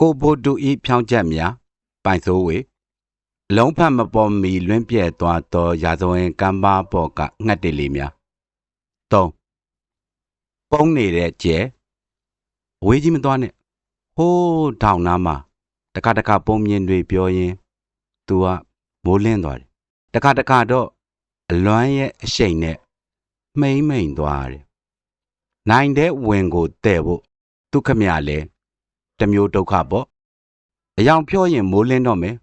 ကိုဘိုတူဤဖြောင်းချက်များပိုင်စိုးဝေအလုံးဖတ်မပေါ်မီလွင့်ပြဲသွားသောရာဇဝင်ကမ်းပါပေါ်ကငှက်တေလေးများ၃ပုံနေတဲ့ကျဲအဝေးကြီးမသွားနဲ့ဟိုးထောင်နားမှာတခါတခါပုံမြင်တွေပြောရင်သူကမိုးလင်းသွားတယ်တခါတခါတော့အလွမ်းရဲ့အရှိန်နဲ့မှိမ့်မိန်သွားတယ်နိုင်တဲ့ဝင်ကိုတဲ့ဖို့ဒုက္ခမြလည်း တစ်မျိုးဒုက္ခပေါ့အယောင်ဖြောရင်မိုးလင်းတော့မယ်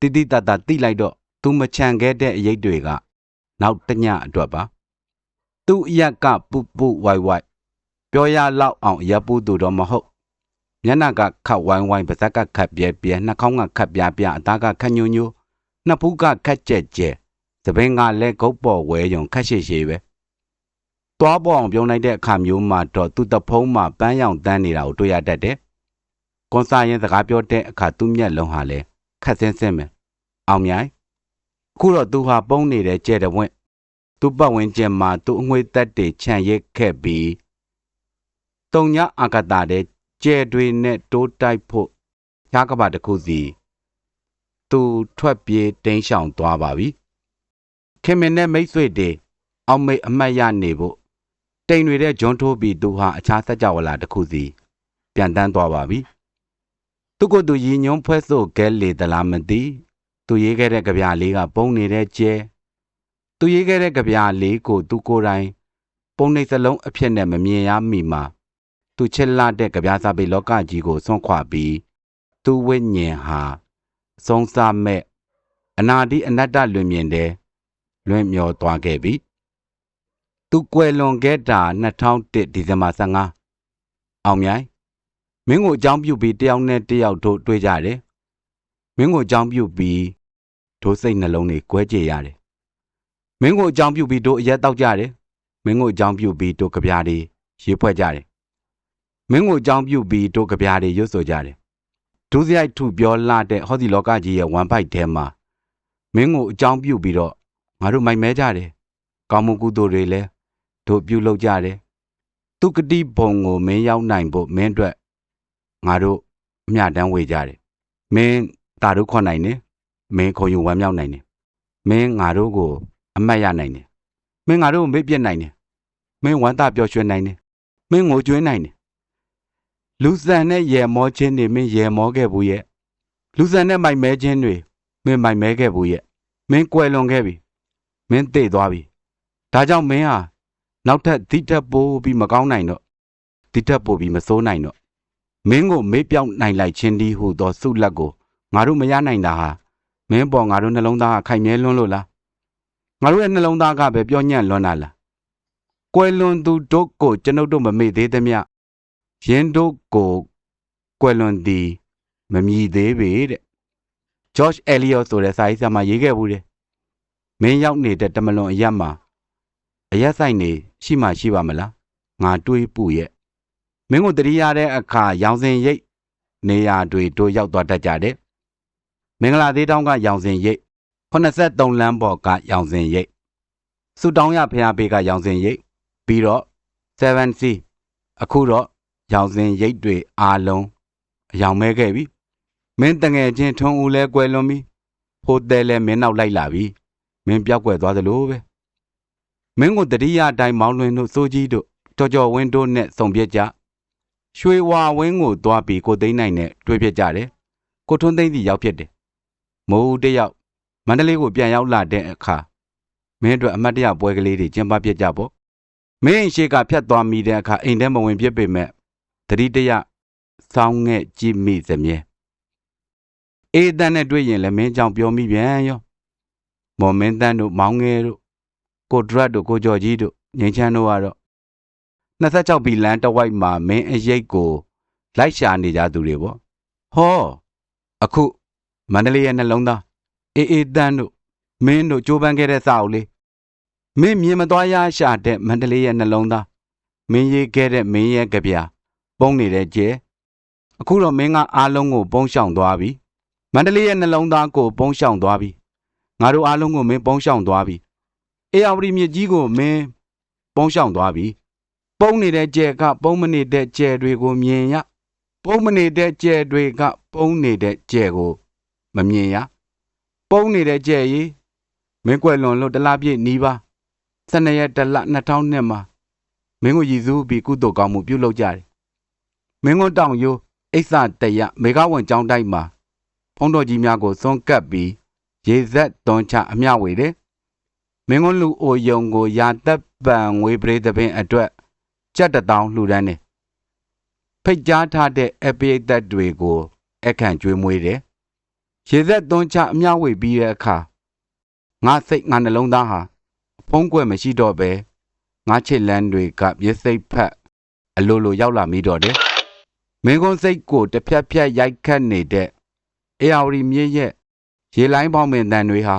တိတိတတ်တာတိလိုက်တော့သူမချန်ခဲ့တဲ့အရေးတွေက နောက်တညအတွက်ပါသူ့အရက်ကပူပူဝိုက်ဝိုက်ပြောရလောက်အောင်ရပ်ပူသူတော့မဟုတ်မျက်နှာကခတ်ဝိုင်းဝိုင်းပါးစပ်ကခတ်ပြဲပြဲနှာခေါင်းကခတ်ပြပြအသားကခတ်ညိုညိုနှစ်ဖူးကခတ်ကြက်ကြက်သပင်ကလည်းဂုတ်ပေါ်ဝဲယုံခတ်ရှိရှိပဲသွားပေါ်အောင်ပြုံးလိုက်တဲ့အခါမျိုးမှာတော့သူ့တဖုံးမှာပန်းရောင်တန်းနေတာကိုတွေ့ရတတ်တယ် ကွန်ဆာရင်စကားပြောတဲ့အခါသူ့မျက်လုံးဟာလည်းခက်ဆင်းဆင်းပဲအောင်မြိုင်အခုတော့သူဟာပုံနေတဲ့ကြဲတဲ့ဝင့်သူ့ပတ်ဝန်းကျင်မှာသူ့အငွေသက်တွေခြံရစ်ခဲ့ပြီးတုံညအာကတာတဲ့ကြဲတွေနဲ့တိုးတိုက်ဖို့ခြားကပါတစ်ခုစီသူထွက်ပြေးတိမ်းရှောင်သွားပါပြီခင်မင်းနဲ့မိတ်ဆွေတွေအောင်မိတ်အမတ်ရနေဖို့တိမ်တွေတဲ့ဂျွန်ထိုးပြီးသူဟာအခြားစကြဝဠာတစ်ခုစီပြန်တန်းသွားပါပြီ သူကသူရည်ညွှန်းဖွဲ့ဆိုကဲလေသလားမသိသူရေးခဲ့တဲ့ကြပြလေးကပုံနေတဲ့ကျဲသူရေးခဲ့တဲ့ကြပြလေးကို သူကိုယ်တိုင် ပုံနှိပ်စလုံးအဖြစ်နဲ့မမြင်ရမိမှာသူချစ်လာတဲ့ကြပြစာပေလောကကြီးကိုဆွန့်ခွာပြီးသူဝိညာဉ်ဟာအဆုံးစားမဲ့အနာတိအနတ္တလွင်မြင်တဲ့လွင်မျောသွားခဲ့ပြီသူကွယ်လွန်ခဲ့တာ2001ဒီဇင်ဘာ15အောင်မြိုင် မင်းကိုအကြောင်းပြုပြီးတယောက်နဲ့တယောက်တို့တွေ့ကြတယ်မင်းကိုအကြောင်းပြုပြီးတို့စိတ်နှလုံးတွေကွဲကြရတယ်မင်းကိုအကြောင်းပြုပြီးတို့အရက်တောက်ကြတယ်မင်းကိုအကြောင်းပြုပြီးတို့ကြပြားတွေရေးဖွဲ့ကြတယ်မင်းကိုအကြောင်းပြုပြီးတို့ကြပြားတွေရွတ်ဆိုကြတယ်ဒုစရိုက်ထုပြောလာတဲ့ဟောဒီလောကကြီးရဲ့ဝမ်ဖိုက်ထဲမှာမင်းကိုအကြောင်းပြုပြီးတော့ငါတို့မိုက်မဲကြတယ်ကောင်းမှုကုသိုလ်တွေလည်းတို့ပြုလုပ်ကြတယ်သူကတိဘုံကိုမင်းရောက်နိုင်ဖို့မင်းအတွက် ငါတို့အမျှတမ်းဝေကြတယ်မင်းတာတို့ခေါ်နိုင်တယ်မင်းခုံယူဝမ်းမြောက်နိုင်တယ်မင်းငါတို့ကိုအမတ်ရနိုင်တယ်မင်းငါတို့ကိုမေ့ပြစ်နိုင်တယ်မင်းဝမ်းသာပျော်ရွှင်နိုင်တယ်မင်းငိုကြွေးနိုင်တယ်လူဆန်နဲ့ရေမောခြင်းတွေမင်းရေမောခဲ့ဘူးရဲ့လူဆန်နဲ့မိုက်မဲခြင်းတွေမင်းမိုက်မဲခဲ့ဘူးရဲ့မင်းကွယ်လွန်ခဲ့ပြီမင်းသိသွားပြီဒါကြောင့်မင်းဟာနောက်ထပ်တိတက်ပိုးပြီးမကောင်းနိုင်တော့တိတက်ပိုးပြီးမစိုးနိုင်တော့ မင်းကိုမေ့ပြောင်းနိုင်လိုက်ခြင်းဒီဟုသောဆုလက်ကိုငါတို့မရနိုင်တာဟာမင်းပေါ်ငါတို့နှလုံးသားကခိုင်မြဲလွန်းလို့လားငါတို့ရဲ့နှလုံးသားကပဲပြောညံ့လွန်းတာလားကွယ်လွန်သူတို့ကိုကျွန်ုပ်တို့မမေ့သေးသမျှယင်းတို့ကိုကွယ်လွန်သည်မမြည်သေးပေတဲ့ George Eliot ဆိုတဲ့စာရေးဆရာမရေးခဲ့ဘူးတဲ့မင်းရောက်နေတဲ့တမလွန်အရက်မှာအရက်ဆိုင်နေရှိမှရှိပါမလားငါတွေးပူရဲ့ မင်းကိုတတိရတဲ့အခါရောင်စင်ရိပ်နေရာတွေတို့ရောက်သွားတတ်ကြတယ်မင်္ဂလာသေးတောင်းကရောင်စင်ရိပ်83လမ်းပေါ်ကရောင်စင်ရိပ်ဆူတောင်းရဖျားပေကရောင်စင်ရိပ်ပြီးတော့ 7C အခုတော့ရောင်စင်ရိပ်တွေအားလုံးအယောင်မဲခဲ့ပြီမင်းတငယ်ချင်းထုံဦးလဲကွယ်လွန်ပြီဟိုတယ်လဲမင်းနောက်လိုက်လာပြီမင်းပြောက်ွယ်သွားသလိုပဲမင်းကိုတတိယအတိုင်းမောင်းလွင်တို့စိုးကြီးတို့တော်ကျော်ဝင်းတို့နဲ့စုံပြစ်ကြ ရွှေဝါဝင်းကိုသွားပြီးကိုသိန်းနိုင်နဲ့တွေ့ဖြစ်ကြတယ်ကိုထွန်းသိန်းစီရောက်ဖြစ်တယ်မိုးတယောက်မန္တလေးကိုပြန်ရောက်လာတဲ့အခါမင်းတို့အမတ်တရပွဲကလေးတွေကျင်းပပြကြပေါ့မင်းရှိကဖြတ်သွားမိတဲ့အခါအိမ်ထဲမဝင်ပြစ်ပေမဲ့တတိတရစောင်းငဲ့ကြည့်မိစမြဲအေးတန်းနဲ့တွေ့ရင်လည်းမင်းကြောင့်ပြောမိပြန်ရောမော်မင်းတန်းတို့မောင်ငယ်တို့ကိုဒရတ်တို့ကိုကျော်ကြီးတို့ငင်းချမ်းတို့ကတော့ 26ဘီလန်တဝိုက်မှာမင်းအရိတ်ကိုလိုက်ရှာနေကြသူတွေပေါ့ဟောအခုမန္တလေးရဲ့နှလုံးသားအေးအေးတန်းတို့မင်းတို့ကြိုးပမ်းခဲ့တဲ့စာအုပ်လေးမင်းမြင်မသွားရရှာတဲ့မန္တလေးရဲ့နှလုံးသားမင်းရေးခဲ့တဲ့မင်းရဲ့ကြပြပုံနေတဲ့ကျဲအခုတော့မင်းကအားလုံးကိုပုံရှောင်သွားပြီမန္တလေးရဲ့နှလုံးသားကိုပုံရှောင်သွားပြီငါတို့အားလုံးကိုမင်းပုံရှောင်သွားပြီအေယာဝတီမြစ်ကြီးကိုမင်းပုံရှောင်သွားပြီ ပုံနေတဲ့ကျဲကပုံမနေတဲ့ကျဲတွေကိုမြင်ရပုံမနေတဲ့ကြဲတွေကပုံနေတဲ့ကြဲကိုမမြင်ရပုံနေတဲ့ကြဲကြီးမင်းကွယ်လွန်လို့တလားပြည့်နီးပါ12ရက်တလ2000မှာမင်းကိုရည်စူးပြီးကုသိုလ်ကောင်းမှုပြုလုပ်ကြတယ်မင်းကိုတောင်ရိုးအိဆတရမေကဝန်ကျောင်းတိုက်မှာဖုံးတော်ကြီးများကိုစွန့်ကပ်ပြီးရေဆက်သွန်းချအမျှဝေတယ်မင်းကိုလူအိုယုံကိုရာသက်ပံငွေပရိသပင်အတွက် ကြက်တထောင်လှူဒန်းတယ်ဖိတ်ကြားထားတဲ့အပိယသက်တွေကိုအခန့်ကျွေးမွေးတယ်ရေဆက်သွန်းချအမျှဝေပြီးတဲ့အခါငါစိတ်ငါနှလုံးသားဟာဖုံးကွယ်မရှိတော့ပဲငါချစ်လန်းတွေကမျက်စိဖက်အလိုလိုရောက်လာမိတော့တယ်မင်းကုန်းစိတ်ကိုတစ်ဖြတ်ဖြတ်ရိုက်ခတ်နေတဲ့အေယာဝတီမြည့်ရဲ့ရေလိုင်းပေါင်းမင်တန်တွေဟာ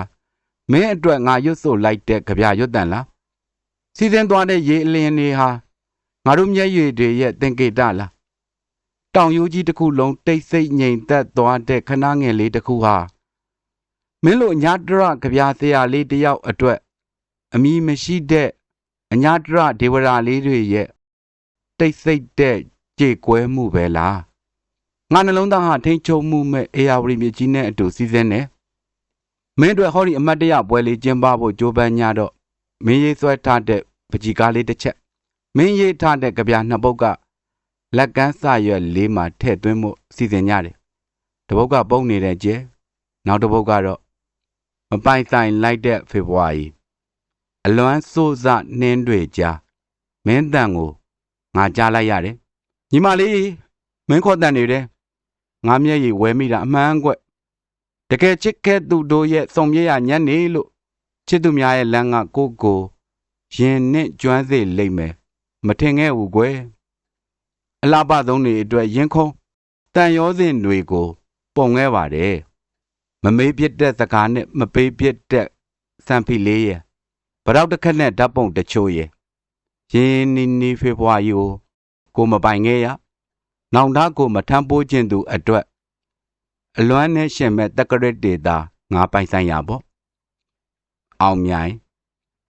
မင်းအတွက်ငါရွတ်ဆိုလိုက်တဲ့ကြပြရွတ်တန်လားစီစဉ်သွားတဲ့ရေအလင်းတွေဟာ ငါတို့မျက်ရည်တွေရဲ့သင်္ကေတလားတောင်ရိုးကြီးတစ်ခုလုံးတိတ်ဆိတ်ငြိမ်သက်သွားတဲ့ခဏငယ်လေးတစ်ခုဟာမင်းလိုအညာတရကြပြဆရာလေးတယောက်အတွက်အမီမရှိတဲ့အညာတရဒေဝရာလေးတွေရဲ့တိတ်ဆိတ်တဲ့ကြေကွဲမှုပဲလားငါနှလုံးသားဟာထိန်ချုံမှုမဲ့အေယာဝတီမြေကြီးနဲ့အတူစီးစင်းနေမင်းတို့ဟောဒီအမတ်တရပွဲလေးကျင်းပဖို့ကြိုးပမ်းကြတော့မင်းရေးဆွဲထားတဲ့ပကြီကားလေးတစ်ချက် မင်းရေးထားတဲ့ကြပြနှစ်ပုတ်ကလက်ကန်းစရွက်လေးမှာထည့်သွင်းမှုစီစဉ်ကြတယ်တပုတ်ကပုံနေတဲ့ကျဲနောက်တစ်ပုတ်ကတော့မပိုင်ဆိုင်လိုက်တဲ့ဖေဖော်ဝါရီအလွမ်းစိုးစနှင်းတွေကြားမင်းတန်ကိုငါကြားလိုက်ရတယ်ညီမလေးမင်းခေါ်တန်နေတယ်ငါမျက်ရည်ဝဲမိတာအမှန်ကွတကယ်ချစ်ခဲ့သူတို့ရဲ့စုံမြဲရညံ့နေလို့ချစ်သူများရဲ့လမ်းကကိုကိုရင်နဲ့ကျွမ်းစေလိမ့်မယ် မထင်ခဲ့ဘူးကွယ်အလားပဆုံးတွေအတွက်ရင်ခုံးတန်ရောစဉ်တွေကို ပုံခဲ့ပါတယ်မမေးပြစ်တဲ့စကားနဲ့မပေးပြစ်တဲ့စံဖီလေးရဲ့ဗရောက်တစ်ခက်နဲ့ဓာတ်ပုံတချို့ရဲ့ရင်းနီနီဖေဖော်ဝါရီကိုကိုမပိုင်ခဲ့ရနောင်တကိုမထမ်းပိုးခြင်းသူအတွက်အလွမ်းနဲ့ရှင်မဲ့တက္ကရစ်ဒေတာငါပိုင်ဆိုင်ရပေါ့အောင်မြိုင်